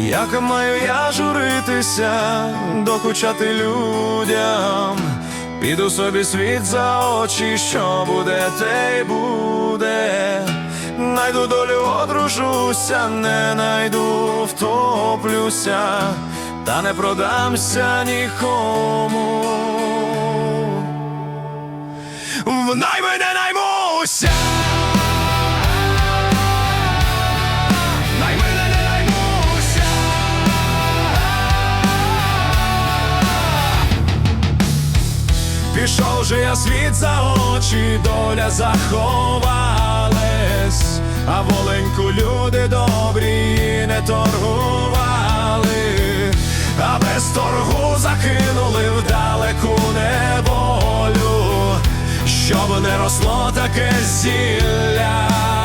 Як маю я журитися, докучати людям, піду собі світ за очі, що буде, те й буде. Найду долю, одружуся, не найду, втоплюся, та не продамся нікому. В найми не наймуся. Пішов же я світ за очі, доля заховалась, а воленьку люди добрі не торгували, а без торгу закинули в далеку неволю, щоб не росло таке зілля.